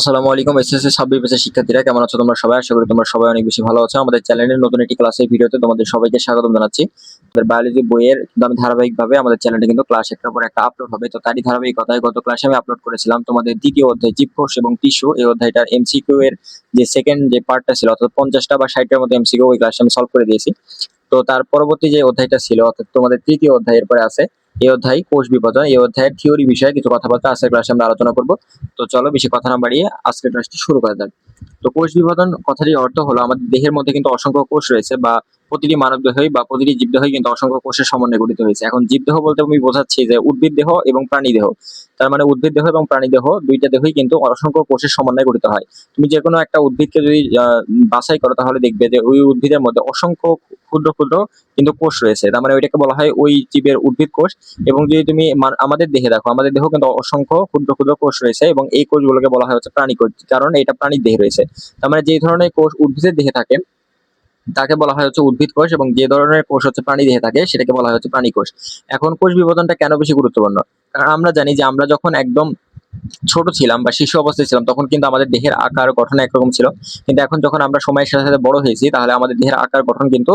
আসসালামু আলাইকুম, এসএসসি ছাব্বিশ বছর শিক্ষার্থীরা, কেমন আছো তোমরা সবাই? আশা করি তোমরা সবাই অনেক বেশি ভালো আছো। আমাদের চ্যানেলের নতুন একটি ক্লাসের ভিডিওতে তোমাদের সবাইকে স্বাগতম জানাচ্ছি। আমাদের বায়োলজি বইয়ের কিন্তু ধারাবাহিকভাবে আমাদের চ্যানেলটা কিন্তু ক্লাস একটার পর একটা আপলোড হবে। তো তারই ধারাবাহিকতায় গত ক্লাসে আমি আপলোড করেছিলাম তোমাদের দ্বিতীয় অধ্যায় জীবকোষ এবং টিস্যু এই অধ্যায়টার এমসিকিউ এর যে সেকেন্ড যে পার্টটা ছিল, অর্থাৎ পঞ্চাশটা বা ষাটটার মতো এমসিকিউ ওই ক্লাসে আমি সলভ করে দিয়েছি। তো তার পরবর্তী যে অধ্যায়টা ছিল, অর্থাৎ তোমাদের তৃতীয় অধ্যায়ের পরে আছে এই অধ্যায় কোষ বিভাজন এই অধ্যায়ের থিওরি বিষয়ে কিছু কথাবার্তা আজকের ক্লাসে আমরা আলোচনা করব। তো চলো বেশি কথা না বাড়িয়ে আজকের ক্লাসটি শুরু করা যাক। তো কোষ বিভাজন কথাটির অর্থ হলো আমাদের দেহের মধ্যে কিন্তু অসংখ্য কোষ রয়েছে বা প্রতিটি মানব দেহই বা প্রতিটি জীবদেহই কিন্তু অসংখ্য কোষের সমন্বয়ে গঠিত হয়েছে। এখন জীবদেহ বলতে আমি বোঝাচ্ছি যে উদ্ভিদ দেহ এবং প্রাণী দেহ। তার মানে উদ্ভিদ দেহ এবং প্রাণী দেহ দুইটা দেহই কিন্তু অসংখ্য কোষের সমন্বয়ে গঠিত হয়। তুমি যে কোনো একটা উদ্ভিদকে যদি বাছাই করো তাহলে দেখবে যে ওই উদ্ভিদের মধ্যে অসংখ্য ক্ষুদ্র ক্ষুদ্র কিন্তু কোষ রয়েছে। তার মানে ওইটাকে বলা হয় ওই জীবের উদ্ভিদ কোষ। এবং যদি তুমি আমাদের দেহে দেখো, আমাদের দেহ কিন্তু অসংখ্য ক্ষুদ্র ক্ষুদ্র কোষ রয়েছে এবং এই কোষগুলোকে বলা হয় হচ্ছে প্রাণী কোষ। কারণ এটা প্রাণীর দেহে রয়েছে। তার মানে যে ধরনের কোষ উদ্ভিদের দেহে থাকে তাকে বলা হয় হচ্ছে উদ্ভিদ কোষ এবং যে ধরনের কোষ হচ্ছে প্রাণী দেহে থাকে, সেটাকে বলা হয় হচ্ছে প্রাণী কোষ। এখন কোষ বিভাজনটা কেন বেশি গুরুত্বপূর্ণ? কারণ আমরা জানি যে আমরা যখন একদম ছোট ছিলাম বা শিশু অবস্থায় ছিলাম, তখন কিন্তু আমাদের দেহের আকার গঠন একরকম ছিল। কিন্তু এখন যখন আমরা সময়ের সাথে সাথে বড় হয়েছি, তাহলে আমাদের দেহের আকার গঠন কিন্তু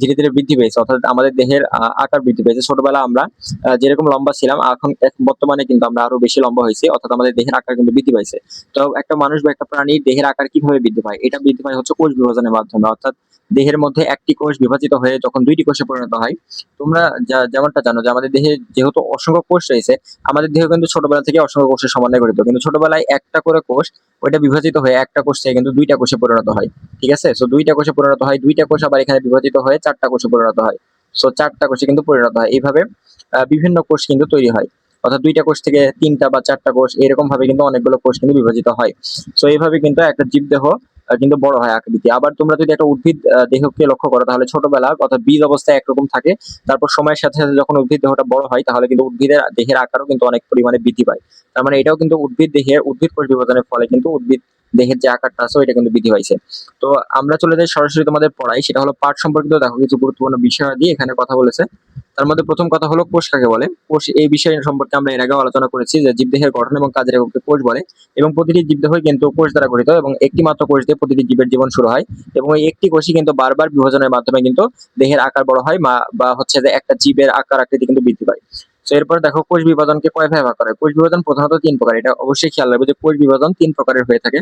ধীরে ধীরে বৃদ্ধি পেয়েছে। অর্থাৎ আমাদের দেহের আকার বৃদ্ধি পেয়েছে। ছোটবেলা আমরা যেরকম লম্বা ছিলাম, এখন বর্তমানে কিন্তু আমরা আরও বেশি লম্বা হয়েছি। অর্থাৎ আমাদের দেহের আকার কিন্তু বৃদ্ধি পাইছে। তো একটা মানুষ বা একটা প্রাণীর দেহের আকার কীভাবে বৃদ্ধি পায়, এটা বৃদ্ধি পায় হচ্ছে কোষ বিভাজনের মাধ্যমে। অর্থাৎ দেহের মধ্যে একটি কোষ বিভাজিত হয়ে যখন দুইটি কোষে পরিণত হয়, তোমরা যেমনটা জানো যে আমাদের দেহে যেহেতু অসংখ্য কোষ রয়েছে, আমাদের দেহ কিন্তু ছোটবেলা থেকে অসংখ্য কোষের সমন্বয় গঠিত। কিন্তু ছোটবেলায় একটা করে কোষ, ওইটা বিভাজিত হয়ে একটা কোষ থেকে কিন্তু দুইটা কোষে পরিণত হয়। ঠিক আছে? সো দুইটা কোষে পরিণত হয়, দুইটা কোষ আবার এখানে বিভাজিত হয়ে চারটা কোষে পরিণত হয়। সো চারটা কোষে কিন্তু পরিণত হয়। এইভাবে বিভিন্ন কোষ কিন্তু তৈরি হয়। অর্থাৎ দুইটা কোষ থেকে তিনটা বা চারটা কোষ এরকম ভাবে কিন্তু অনেকগুলো কোষ কিন্তু বিভাজিত হয়। সো এইভাবে কিন্তু একটা জীবদেহ কিন্তু বড় হয় আকৃতি আবার তোমরা যদি একটা উদ্ভিদ দেহকে লক্ষ্য করো, তাহলে ছোটবেলা অর্থাৎ বীজ অবস্থায় একরকম থাকে, তারপর সময়ের সাথে সাথে যখন উদ্ভিদ দেহটা বড় হয়, তাহলে কিন্তু উদ্ভিদের দেহের আকারও কিন্তু অনেক পরিমাণে বৃদ্ধি পায়। তার মানে এটাও কিন্তু উদ্ভিদ দেহের, উদ্ভিদ পরিবর্তনের ফলে কিন্তু উদ্ভিদ দেহের যে আকারটা আছে, ওইটা কিন্তু বৃদ্ধি পাইছে। তো আমরা চলে যাই সরাসরি তোমাদের পড়াই সেটা হলো পাঠ সম্পর্কিত, দেখো কিছু গুরুত্বপূর্ণ বিষয় দিয়ে এখানে কথা বলেছে। তার মধ্যে প্রথম কথা হলো কোষ কাকে বলে? কোষ এই বিষয় সম্পর্কে আমরা এর আগেও আলোচনা করেছি যে জীবদেহের গঠন এবং কাজের এককে কোষ বলে এবং প্রতিটি জীবদেহই কিন্তু কোষ দ্বারা গঠিত এবং একটি মাত্র কোষ দিয়ে প্রতিটি জীবের জীবন শুরু হয় এবং এই একটি কোষই কিন্তু বারবার বিভাজনের মাধ্যমে কিন্তু দেহের আকার বড় হয় বা হচ্ছে যে একটা জীবের আকার আকৃতি কিন্তু বৃদ্ধি পায়। তো এরপর দেখো কোষ বিভাজনকে কয় ভাগে ভাগ করা কোষ বিভাজন প্রধানত তিন প্রকার। এটা অবশ্যই খেয়াল রাখবে যে কোষ বিভাজন তিন প্রকারের হয়ে থাকে।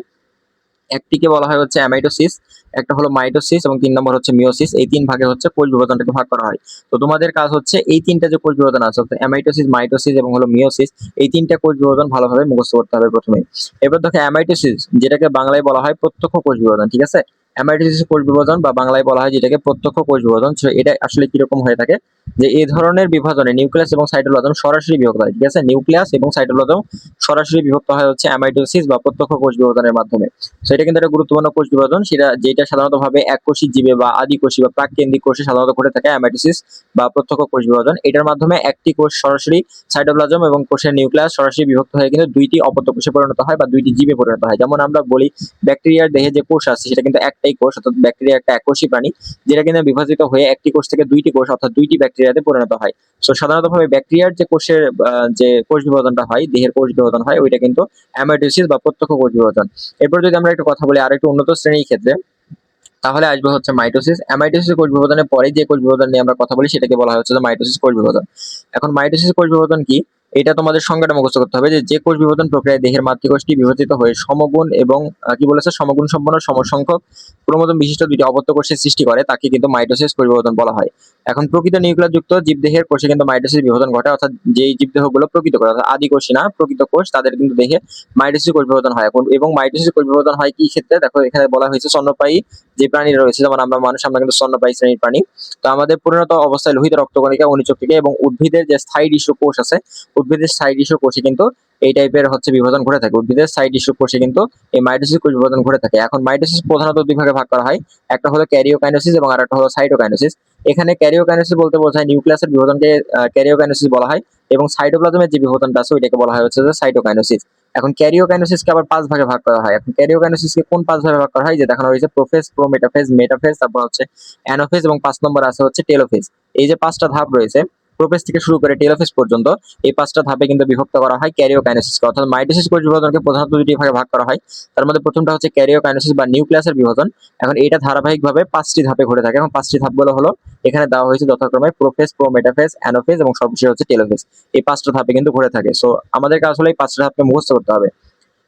একটিকে বলা হয় হচ্ছে অ্যামাইটোসিস একটা হলো মাইটোসিস এবং তিন নম্বর হচ্ছে মিওসিস এই তিন ভাগে হচ্ছে কোষ বিভাজনটাকে ভাগ করা হয়। তো তোমাদের কাজ হচ্ছে এই তিনটা যে কোষ বিভাজন আছে, অর্থাৎ অ্যামাইটোসিস মাইটোসিস এবং হলো মিওসিস এই তিনটা কোষ বিভাজন ভালোভাবে মুখস্থ করতে হবে প্রথমে। এবার দেখো অ্যামাইটোসিস যেটাকে বাংলায় বলা হয় প্রত্যক্ষ কোষ বিভাজন, ঠিক আছে? অ্যামাইটোসিস কোষ বিভাজন বা বাংলায় বলা হয় যেটাকে প্রত্যক্ষ কোষ বিভাজন এটা আসলে কীরকম হয়ে থাকে? যে এই ধরনের বিভাজনে নিউক্লিয়াস এবং সাইটোপ্লাজম সরাসরি বিভক্ত হয়, ঠিক আছে? নিউক্লিয়াস এবং সাইটোপ্লাজম সরাসরি বিভক্ত হয় হচ্ছে অ্যামাইটোসিস বা প্রত্যক্ষ কোষ বিভাজনের মাধ্যমে। তো এটা কিন্তু একটা গুরুত্বপূর্ণ কোষ বিভাজন। সেটা, যেটা সাধারণত ভাবে এককোষী জীবে বা আদিকোষী বা প্রাককেন্দ্রিক কোষে সাধারণত ঘটে থাকে অ্যামাইটোসিস বা প্রত্যক্ষ কোষ বিভাজন। এটার মাধ্যমে একটি কোষ সরাসরি সাইটোপ্লাজম এবং কোষের নিউক্লিয়াস সরাসরি বিভক্ত হয়ে কিন্তু দুইটি অপত্য কোষে পরিণত হয় বা দুইটি জীবে পরিণত হয়। যেমন আমরা বলি ব্যাকটেরিয়ার দেহে যে কোষ আছে, সেটা কিন্তু একটাই কোষ, অর্থাৎ ব্যাকটেরিয়া একটা এককোষী প্রাণী, যেটা কিন্তু বিভাজিত হয়ে একটি কোষ থেকে দুইটি কোষ, অর্থাৎ দুইটি ব্যাকটেরিয়াতে পরিণত হয়। তো সাধারণত ভাবে ব্যাকটেরিয়ার যে কোষের যে কোষ বিভাজনটা হয়, দেহের কোষ বিভাজন হয়, ওইটা কিন্তু অ্যামাইটোসিস বা প্রত্যক্ষ কোষ বিভাজন এরপর যদি আমরা একটু কথা বলি আর একটু উন্নত শ্রেণির ক্ষেত্রে, তাহলে আসবে হচ্ছে মাইটোসিস অ্যামাইটোসিস কোষ বিভাজনের পরে যে কোষ বিভাজন নিয়ে আমরা কথা বলি, সেটাকে বলা হচ্ছে মাইটোসিস কোষ বিভাজন এখন মাইটোসিস কোষ বিভাজন কি? এটা তোমাদের সংজ্ঞাটা মুখস্থ করতে হবে যে যে কোষ বিভাজন প্রক্রিয়ায় দেহের মাতৃকোষটি বিভাজিত হয়ে সমগুণ এবং কি বলেছে? সমগুণ সম্পন্ন সমসংখ্যক ক্রোমোজোম বিশিষ্ট দুটি অপত্য কোষের সৃষ্টি করে, তাকে কিন্তু মাইটোসিস কোষ বিভাজন বলা হয়। এখন প্রকৃত নিউক্লিয়াস যুক্ত জীবদেহের কোষে কিন্তু মাইটোসিস বিভাজন ঘটে অর্থাৎ যেই জীবদেহগুলো প্রকৃত কোষ, অর্থাৎ আদি কোষী না, প্রকৃত কোষ, তাদের কিন্তু দেহে মাইটোসিস কোষ বিভাজন হয়। এবং মাইটোসিস কোষ বিভাজন হয় কি ক্ষেত্রে? দেখো, এখানে বলা হয়েছে স্তন্যপায়ী যে প্রাণীরা রয়েছে, যেমন আমরা মানুষ, আমরা কিন্তু স্তন্যপায়ী শ্রেণির প্রাণী। তো আমাদের পরিণত অবস্থায় লোহিত রক্তকণিকা, অনুচক্রিকা এবং উদ্ভিদের যে স্থায়ী টিস্যু কোষ আছে, উদ্ভিদের স্থায়ী টিস্যু কোষে কিন্তু এই টাইপের হচ্ছে বিভাজন ঘটে থাকে। উদ্ভিদের সাইড ইস্যু কোষে কিন্তু এই মাইটোসিস কোষ বিভাজন ঘটে থাকে। এখন মাইটোসিস প্রধানত দুই ভাগে ভাগ করা হয়, একটা হলো ক্যারিওকাইনোসিস এবং আরেকটা হলো সাইটোকাইনোসিস। এখানে ক্যারিওকাইনোসিস বলতে বোঝায় নিউক্লিয়াসের বিভাজনকে ক্যারিওকাইনোসিস বলা হয় এবং সাইটোপ্লাজমের যে বিভাজনটা আছে ওইটাকে বলা হয় হচ্ছে যে সাইটোকাইনোসিস। এখন ক্যারিওকাইনোসিসকে আবার পাঁচ ভাগে ভাগ করা হয়। এখন ক্যারিওকাইনোসিসকে কোন পাঁচ ভাগে ভাগ করা হয়? যে দেখানো হয়েছে প্রোফেজ, প্রোমেটাফেজ, মেটাফেজ, তারপর হচ্ছে অ্যানোফেজ এবং পাঁচ নম্বর আছে হচ্ছে টেলোফেজ। এই যে পাঁচটা ধাপ রয়েছে প্রোপেস থেকে শুরু করে টেলোফেস পর্যন্ত এই পাঁচটা ধাপে কিন্তু বিভক্ত করা হয় ক্যারিওকাইনেসিসকে অর্থাৎ মাইটোসিস কোষ বিভাজনকে প্রধানত দুটি ভাগে ভাগ করা হয়। তার মধ্যে প্রথমটা হচ্ছে ক্যারিওকাইনেসিস বা নিউক্লিয়াসের বিভাজন। এখন এটা ধারাবাহিকভাবে পাঁচটি ধাপে ঘটে থাকে এবং পাঁচটি ধাপগুলো হলো এখানে দেওয়া হয়েছে যথাক্রমে প্রোফেস প্রোমেটাফেস, অ্যানোফেস এবং সর্বশেষ হচ্ছে টেলোফেস। এই পাঁচটা ধাপে কিন্তু ঘটে থাকে। সো আমাদেরকে আসলে এই পাঁচটা ধাপকে মুখস্থ করতে হবে।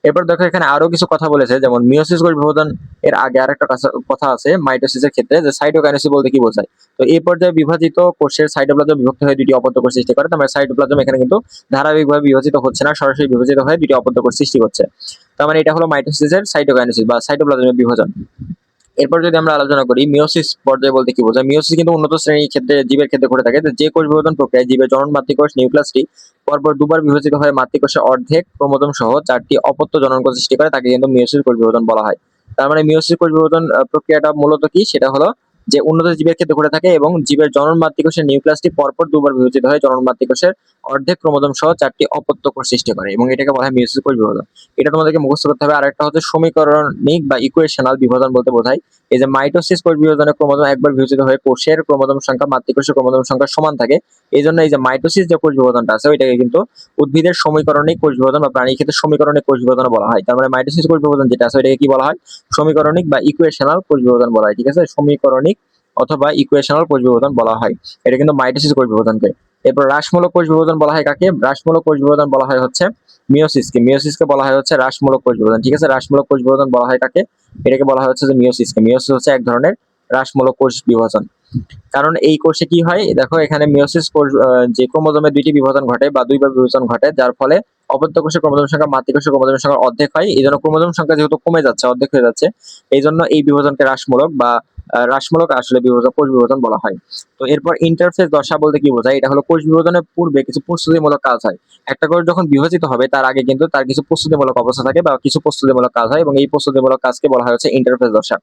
এরপর দেখো এখানে আরও কিছু কথা বলেছে, যেমন মিওসিস কোষ বিভাজন এর আগে আরেকটা একটা কথা আছে মাইটোসিসের ক্ষেত্রে, যে সাইটোকাইনেসিস বলতে কি বোঝায়। তো এই পর্যায়ে বিভাজিত কোষের সাইটোপ্লাজম বিভক্ত হয়ে দুটি অপত্য কোষ সৃষ্টি করে তার সাইটোপ্লাজম এখানে কিন্তু ধারাবাহিকভাবে বিভাজিত হচ্ছে না, সরাসরি বিভাজিত হয়ে দুটি অপত্য কোষ সৃষ্টি করছে। তার মানে এটা হলো মাইটোসিসের সাইটোকাইনেসিস বা সাইটোপ্লাজমের বিভাজন। এরপর যদি আমরা আলোচনা করি মিওসিস পর্যায়ে বলতে কি বোঝায়? মিওসিস কিন্তু উন্নত শ্রেণির ক্ষেত্রে জীবের ক্ষেত্রে ঘটে থাকে। যে কোষ বিভাজন প্রক্রিয়ায় জীবের জনন মাতৃকোষ নিউক্লিয়াসটি পরপর দুবার বিভাজিত হয়ে মাতৃকোষে অর্ধেক ক্রোমোজোম সহ চারটি অপত্য জননকোষ সৃষ্টি করে, তাকে কিন্তু মিওসিস কোষ বিভাজন বলা হয়। তার মানে মিওসিস কোষ বিভাজন প্রক্রিয়াটা মূলত কি? সেটা হলো যে উন্নত জীবের ক্ষেত্রে ঘটে থাকে এবং জীবের জনন মাতৃকোষের নিউক্লিয়াসটি পরপর দুবার বিভাজিত হয়ে জনন মাতৃকোষের অর্ধেক ক্রোমোজোম সহ চারটি অপত্য কোষ সৃষ্টি করে এবং এটাকে বলা হয় মিওসিস কোষ বিভাজন। এটা তোমাদেরকে মুখস্থ করতে হবে। আরেকটা হচ্ছে সমীকরণিক বা ইকুয়েশনাল বিভাজন বলতে বোঝায়। এই যে মাইটোসিস কোষ বিভাজনে ক্রোমোজোম একবার বিভাজিত হয়ে কোষের ক্রোমোজোম সংখ্যা, মাতৃকোষের ক্রোমোজোম সংখ্যা সমান থাকে। এই জন্য এই যে মাইটোসিস যে কোষ বিভাজনটা আছে, ওইটাকে কিন্তু উদ্ভিদের সমীকরণিক কোষ বিভাজন বা প্রাণীর ক্ষেত্রে সমীকরণিক কোষ বিভাজন বলা হয়। তার মানে মাইটোসিস কোষ বিভাজন যেটা আছে, ওইটাকে কি বলা হয়? সমীকরণিক বা ইকুয়েশনাল কোষ বিভাজন বলা হয়, ঠিক আছে? সমীকরণিক অথবা ইকুয়েশনাল কোষ বিভাজন বলা হয়। এটা কিন্তু মাইটোসিস কোষ বিভাজনকে এরপর হ্রাসমূলক কোষ বিভাজন বলা হয় কাকে? হ্রাসমূলক কোষ বিভাজন বলা হয় হচ্ছে মিওসিসকে মিওসিসকে বলা হয় হচ্ছে হ্রাসমূলক কোষ বিভাজন ঠিক আছে হ্রাসমূলক কোষ বিভাজন বলা হয় কাকে? এটাকে বলা হয় হচ্ছে যে মিওসিসকে মিওসিস হচ্ছে এক ধরনের হ্রাসমূলক কোষ বিভাজন কারণ এই কোষে কি হয়? দেখো, এখানে মিওসিস কোষ যে ক্রোমোজোমে দুইটি বিভাজন ঘটে বা দুইবার বিভাজন ঘটে, যার ফলে অপত্য কোষের ক্রোমোজোম সংখ্যা মাতৃকোষের ক্রোমোজোম সংখ্যা অর্ধেক হয়। এই জন্য ক্রোমোজোম সংখ্যা যেহেতু কমে যাচ্ছে, অর্ধেক হয়ে যাচ্ছে। এই জন্য এই বিভাজনকে হ্রাসমূলক বা হ্রাসমূলক আসলে বিভাজন, কোষ বিভাজন বলা হয়। তো এরপর ইন্টারফেস দশা বলতে কি বোঝায়? এটা হলো কোষ বিভাজনের পূর্বে কিছু প্রস্তুতিমূলক কাজ হয়। একটা কোষ যখন বিভাজিত হবে, তার আগে কিন্তু তার কিছু প্রস্তুতিমূলক অবস্থা থাকে বা কিছু প্রস্তুতিমূলক কাজ হয় এবং এই প্রস্তুতিমূলক কাজকে বলা হয় হচ্ছে ইন্টারফেস দশা।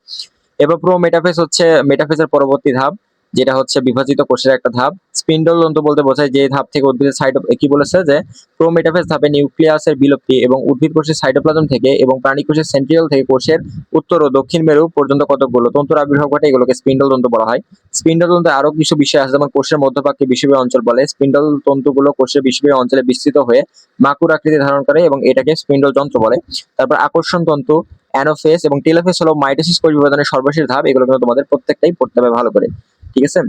এবার প্রো মেটাফেস হচ্ছে মেটাফেসের পরবর্তী ধাপ। যেটা হচ্ছে বিভাজিত কোষের একটা ধাপ। স্পিন্ডল তন্তু বলতে বোঝায় যে ধাপ থেকে উদ্ভিদের সাইটো কি বলেছে যে প্রোমেটাফেস ধাপে নিউক্লিয়াসের বিলুপ্তি এবং উদ্ভিদ কোষের সাইটোপ্লাজম থেকে এবং প্রাণী কোষের সেন্ট্রিয়াল থেকে কোষের উত্তর ও দক্ষিণ মেরু পর্যন্ত কতগুলো তন্তুর আবির্ভাব ঘটে এগুলোকে স্পিন্ডল তন্তু বলা হয়। স্পিন্ডল তন্তু আরও কিছু বিষয় আছে, যেমন কোষের মধ্যভাগকে বিষুবীয় অঞ্চল বলে। স্পিন্ডল তন্তুগুলো কোষের বিষুবীয় অঞ্চলে বিস্তৃত হয়ে মাকুর আকৃতি ধারণ করে এবং এটাকে স্পিন্ডল যন্ত্র বলে। তারপর আকর্ষণ তন্তু অ্যানোফেস এবং টেলোফেস হলো মাইটোসিস বিভাজনের সর্বশেষ ধাপ। এগুলো কিন্তু তোমাদের প্রত্যেকটাই পড়তে হবে ভালো করে। ঠিক আছে?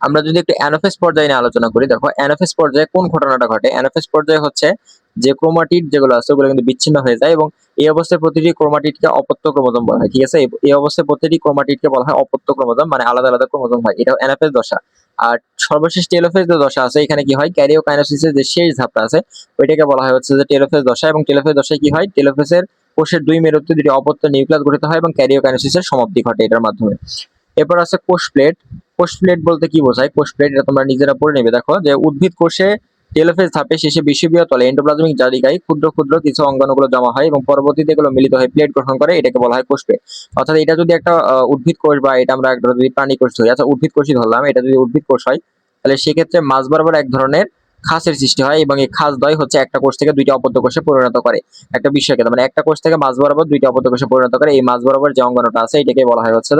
আমরা যদি একটু অ্যানোফেস পর্যায়ে নিয়ে আলোচনা করি, দেখো অ্যানোফেস পর্যায়ে কোন ঘটনাটা ঘটে? অ্যানোফেস পর্যায়ে হচ্ছে যে ক্রোমাটিড যেগুলো আছে, ওগুলো কিন্তু বিচ্ছিন্ন হয়ে যায় এবং এই অবস্থায় প্রতিটি ক্রোমাটিডকে অপত্য ক্রোমোজোম বলা হয়, ঠিক আছে? এই- অবস্থায় প্রতিটি ক্রোমাটিডকে বলা হয় অপত্য ক্রোমোজোম মানে আলাদা আলাদা ক্রোমোজোম হয়। এটা অ্যানোফেস দশা। আর সর্বশেষ টেলোফেজ দশা আছে, এখানে কি হয়? ক্যারিওকাইনোসিসের যে শেষ ধাপটা আছে, ওইটাকে বলা হয় হচ্ছে যে টেলোফেজ দশা এবং টেলোফেজ দশায় কি হয়? টেলোফেজের কোষের দুই মেরুতে দুটি অপত্য নিউক্লিয়াস গঠিত হয় এবং ক্যারিওকাইনোসিসের সমাপ্তি ঘটে এটার মাধ্যমে। এরপর আছে কোষ প্লেট। কোষ প্লেট বলতে কি বোঝায়? কোষ প্লেট এটা তোমরা নিজেরা পড়ে নেবে। দেখো যে উদ্ভিদ কোষে টেলোফেজ ধাপে শেষে বিষুবীয় তলে এন্ডোপ্লাজমিক জালিকায় ক্ষুদ্র ক্ষুদ্র কিছু অঙ্গাণুগুলো জমা হয় এবং পরবর্তীতে এগুলো মিলিত হয়ে প্লেট গঠন করে, এটাকে বলা হয় কোষ প্লেট। অর্থাৎ এটা যদি একটা উদ্ভিদ কোষ বা এটা আমরা যদি প্রাণী কোষ ধরি আচ্ছা উদ্ভিদ কোষই ধরলাম, এটা যদি উদ্ভিদ কোষ হয়, তাহলে সেক্ষেত্রে মাঝ বরাবর এক ধরনের খাসের সৃষ্টি হয় এবং এই খাস দ্বয় হচ্ছে একটা কোষ থেকে দুইটা অপত্য কোষে পরিণত করে একটা বিষয়কে মানে একটা কোষ থেকে মাঝ বরাবর দুইটা অপত্য কোষে পরিণত করে। এই মাঝ বরাবর যে অঙ্গাণুটা আছে এটাকে বলা হয় হচ্ছে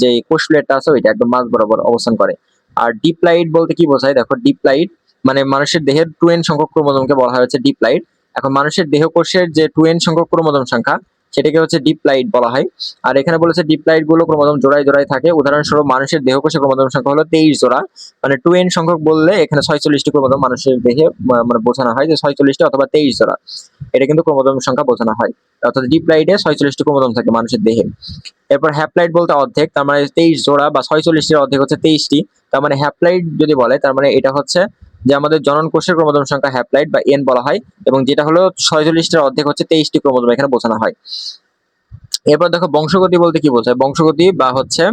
যে, কোষ প্লেটটা আছে ওইটা একদম মাঝ বরাবর অবস্থান করে। আর ডিপ লাইট বলতে কি বোঝায়? দেখো ডিপ লাইট মানে মানুষের দেহের টু এন সংখ্যক ক্রোমোজোমকে বলা হয় হচ্ছে ডিপ লাইট এখন মানুষের দেহ কোষের যে টু এন সংখ্যক ক্রোমোজোম সংখ্যা সেটাকে হচ্ছে ডিপ লাইট বলা হয়। আর এখানে বলেছে ডিপ লাইটগুলো ক্রোমোজোম জোড়ায় জোড়ায় থাকে। উদাহরণস্বরূপ মানুষের দেহ কোষে ক্রোমোজোম সংখ্যা হলো তেইশ জোড়া। মানে টু এন সংখ্যক বললে এখানে ছয়চল্লিশটি ক্রোমোজোম মানুষের দেহে মানে বোঝানো হয় যে ছয়চল্লিশটি অথবা তেইশ জোড়া। এটা কিন্তু ক্রোমোজোম সংখ্যা বোঝানো হয়। অর্থাৎ ডিপ লাইটে ছয়চল্লিশটি ক্রোমোজোম থাকে মানুষের দেহে। এরপর হ্যাপ্লাইট বলতে অর্ধেক, তার মানে তেইশ জোড়া বা ছয়চল্লিশটির অর্ধেক হচ্ছে তেইশটি। তার মানে হ্যাপ্লাইট যদি বলে, তার মানে এটা হচ্ছে যে আমাদের জনন কোষের ক্রোমোজোম সংখ্যা হ্যাপ্লাইট বা এন বলা হয় এবং যেটা হলো ছয়চল্লিশটার অর্ধেক হচ্ছে তেইশটি ক্রোমোজোম এখানে বোঝানো হয়। এরপর দেখো বংশগতি বলতে কি বোঝায়? বংশগতি বা হচ্ছে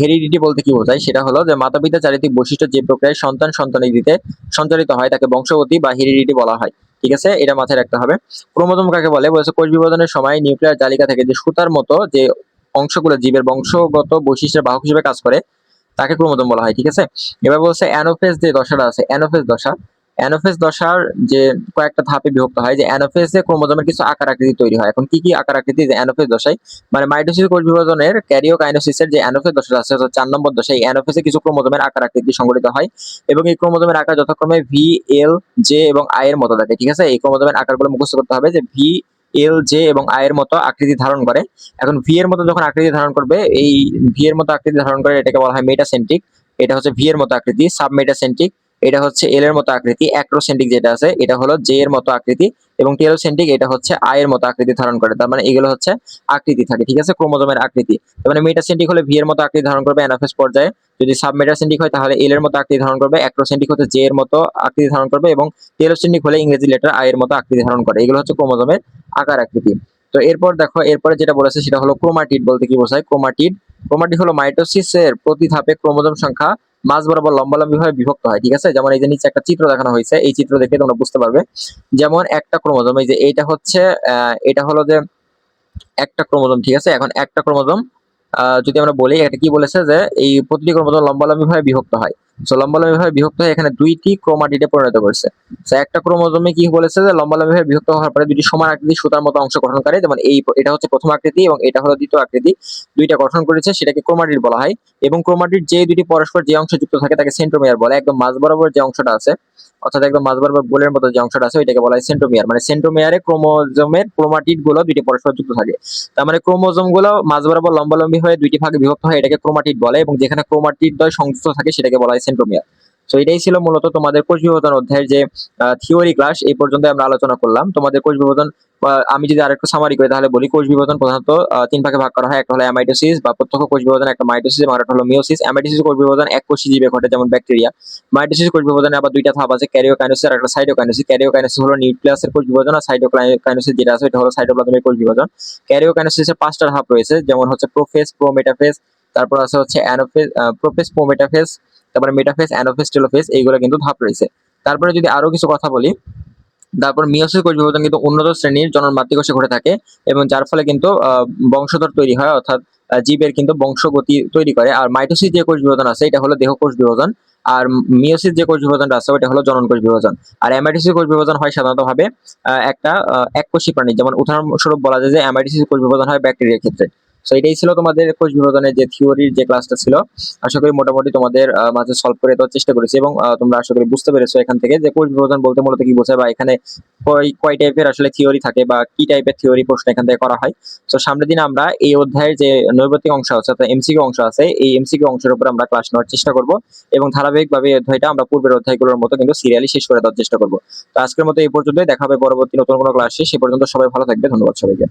হেরিডিটি বলতে কি বোঝায়? সেটা হলো যে মাতা পিতা চারিত্রিক বৈশিষ্ট্য যে প্রক্রিয়ায় সন্তান সন্তানিদিতে সঞ্চালিত হয় তাকে বংশগতি বা হেরিডিটি বলা হয়। ঠিক আছে? এটা মাথায় রাখতে হবে। ক্রোমোজোম কাকে বলে? বলেছে কোষ বিভাজনের সময় নিউক্লিয়ার জালিকা থেকে যে সুতার মতো যে অংশগুলো জীবের বংশগত বৈশিষ্ট্যের বাহক হিসেবে কাজ করে তাকে ক্রোমোজোম বলা হয়, ঠিক আছে? এবার বলছে অ্যানোফেজ যে দশাটা আছে, অ্যানোফেজ দশা। অ্যানোফেজ দশার যে কয়েকটা ধাপে বিভক্ত হয়, যে অ্যানোফেজে ক্রোমোজোমের কিছু আকার আকৃতি তৈরি হয়। এখন কি কি আকার আকৃতি যে অ্যানোফেজ দশায়? মানে মাইটোসিস কোষ বিভাজনের ক্যারিওকাইনোসিসের যে অ্যানোফেজ দশা আছে, অর্থাৎ চার নম্বর দশা এই অ্যানোফেজে কিছু ক্রোমোজোমের আকার আকৃতি সংগঠিত হয় এবং এই ক্রোমোজোমের আকার যথাক্রমে ভি এল জে এবং আই এর মতো থাকে, ঠিক আছে? এই ক্রোমোজোমের আকারগুলো মুখস্থ করতে হবে যে ভি এল জে এবং আই এর মতো আকৃতি ধারণ করে। এখন ভি এর মতো যখন আকৃতি ধারণ করবে, এই ভি এর মতো আকৃতি ধারণ করে এটাকে বলা হয় মেটাসেন্ট্রিক এটা হচ্ছে ভি এর মতো আকৃতি সাবমেটাসেন্ট্রিক এটা হচ্ছে এল এর মতো আকৃতি অ্যাক্রোসেন্ট্রিক যেটা আছে, এটা হলো জে এর মতো আকৃতি। এবং টেলোসেন্ট্রিক এটা হচ্ছে আয়ের মতো আকৃতি ধারণ করে। তার মানে এগুলো হচ্ছে আকৃতি থাকে, ঠিক আছে? ক্রোমোজোমের আকৃতি। তার মানে মেটাসেন্ট্রিক হলে ভি এর মতো আকৃতি ধারণ করবে অ্যানাফেজ পর্যায়ে। যদি সাবমেটাসেন্ট্রিক হয়, তাহলে এল এর মতো আকৃতি ধারণ করবে অ্যাক্রোসেন্ট্রিক হচ্ছে জে এর মতো আকৃতি ধারণ করবে এবং টেলোসেন্ট্রিক হলে ইংরেজি লেটার আই এর মতো আকৃতি ধারণ করে। এগুলো হচ্ছে ক্রোমোজোমের আকার আকৃতি। তো এরপর দেখো, এরপরে যেটা বলেছে সেটা হলো ক্রোমাটিড বলতে কি বোঝায়? ক্রোমাটিড। ক্রোমাটিড হলো মাইটোসিসের প্রতি ধাপে ক্রোমোজোম সংখ্যা মাঝ বরাবর লম্বালম্বি ভাবে বিভক্ত হয়, ঠিক আছে? যেমন এই যে নিচে একটা চিত্র দেখানো হয়েছে, এই চিত্র দেখে তোমরা বুঝতে পারবে। যেমন একটা ক্রোমোজম, এই যে এটা হচ্ছে এটা হলো যে একটা ক্রোমোজম, ঠিক আছে? এখন একটা ক্রোমোজম যদি আমরা বলি, এটা কি বলেছে যে এই প্রতিটি ক্রোমোজোম লম্বালম্বি ভাবে বিভক্ত হয়। সো লম্বালম্বি ভাবে বিভক্ত হয়ে এখানে দুইটি ক্রোমাটিডে পরিণত করছে। তো একটা ক্রোমোজোমে কি বলেছে যে লম্বালম্বি ভাবে বিভক্ত হওয়ার পরে দুটি সমান আকৃতি সুতার মতো অংশ গঠন করে, যেমন এই এটা হচ্ছে প্রথম আকৃতি এবং এটা হলো দ্বিতীয় আকৃতি। দুইটা গঠন করেছে, সেটাকে ক্রোমাটিড বলা হয় এবং ক্রোমাটিড যে দুটি পরস্পর যে অংশ যুক্ত থাকে তাকে সেন্ট্রোমিয়ার বলে। একদম মাঝ বরাবর যে অংশটা আছে, অর্থাৎ একদম মাঝ বরাবর বোলের মতো যে অংশটা আছে, ওইটাকে বলা হয় সেন্ট্রোমিয়ার। মানে সেন্ট্রোমিয়ারে ক্রোমোজোমের ক্রোমাটিডগুলো দুইটি পরস্পর যুক্ত থাকে। তার মানে ক্রোমোজোমগুলো মাঝ বরাবর লম্বালম্বি হয়ে দুইটি ভাগে বিভক্ত হয় এটাকে ক্রোমাটিড বলে এবং যেখানে ক্রোমাটিড দ্বয় সংযুক্ত থাকে সেটাকে বলা হয় সেন্ট্রোমিয়ার তো এটাই ছিল মূলত তোমাদের কোষ বিভাজন অধ্যায়ের যে থিওরি ক্লাস এই পর্যন্ত আমরা আলোচনা করলাম। তোমাদের কোষ বিভাজন আমি যদি আরেকটু সামারি করি, তাহলে বলি কোষ বিভাজন প্রধানত তিন ভাগে ভাগ করা হয়। একটা হলো অ্যামাইটোসিস বা প্রত্যক্ষ কোষ বিভাজন, একটা মাইটোসিস এবং একটা হলো মিওসিস অ্যামাইটোসিস কোষ বিভাজন এক কোষী জীবে ঘটে, যেমন ব্যাকটেরিয়া মাইটোসিস কোষ বিভাজনে আবার দুইটা ধাপ আছে ক্যারিওকাইনোসিস আর একটা সাইটোকাইনোসিস ক্যারিওকাইনোসিস হলো নিউক্লিয়াসের কোষ বিভাজন, আর সাইটোকাইনোসিস যেটা আছে এটা হলো সাইটোপ্লাজমের কোষ বিভাজন। ক্যারিওকাইনোসিসের পাঁচটা ধাপ রয়েছে, যেমন হচ্ছে প্রোফেজ প্রোমেটাফেজ তারপর আছে হচ্ছে অ্যানোফেজ প্রোফেজ প্রোমেটাফেজ তারপরে মেটাফেজ অ্যানোফেজ টেলোফেজ এইগুলো কিন্তু ধাপ রয়েছে। তারপরে যদি আরও কিছু কথা বলি তারপর মিওসিস কোষ বিভাজন কিন্তু উন্নত শ্রেণির জনন মাতৃকোষে ঘটে থাকে এবং যার ফলে কিন্তু বংশধর তৈরি হয় অর্থাৎ জীবের কিন্তু বংশগতি তৈরি করে। আর মাইটোসিস যে কোষ বিভাজন আছে এটা হলো দেহ কোষ বিভাজন। আর মিওসিস যে কোষ বিভাজনটা আছে ওটা হলো জনন কোষ বিভাজন। আর অ্যামাইটোসিস কোষ বিভাজন হয় সাধারণত ভাবে আহ, একটা এককোষী প্রাণী। যেমন উদাহরণস্বরূপ বলা যায় যে অ্যামাইটোসিস কোষ বিভাজন হয় ব্যাকটেরিয়ার ক্ষেত্রে। তো এটাই ছিল তোমাদের কোষ বিভাজনের যে থিওরির যে ক্লাসটা ছিল। আশা করি মোটামুটি তোমাদের মাঝে সলভ করে দেওয়ার চেষ্টা করেছি এবং তোমরা আশা করি বুঝতে পেরেছ এখান থেকে যে কোষ বিভাজন বলতে মূলত কি বোঝায় বা এখানে কয় টাইপের আসলে থিওরি থাকে বা কি টাইপের থিওরি প্রশ্ন এখান থেকে করা হয়। তো সামনের দিন আমরা এই অধ্যায়ের যে নৈবতিক অংশ আছে অর্থাৎ এমসিকিউ অংশ আছে, এই এমসিকিউ অংশের উপর আমরা ক্লাস নেওয়ার চেষ্টা করব এবং ধারাবাহিকভাবে এই অধ্যায়টা আমরা পূর্বের অধ্যায়গুলোর মতো কিন্তু সিরিয়ালি শেষ করে দেওয়ার চেষ্টা করব। তো আজকের মতো এই পর্যন্তই, দেখা হবে পরবর্তী নতুন কোনো ক্লাসে সে পর্যন্ত সবাই ভালো থাকবে, ধন্যবাদ সবাইকে।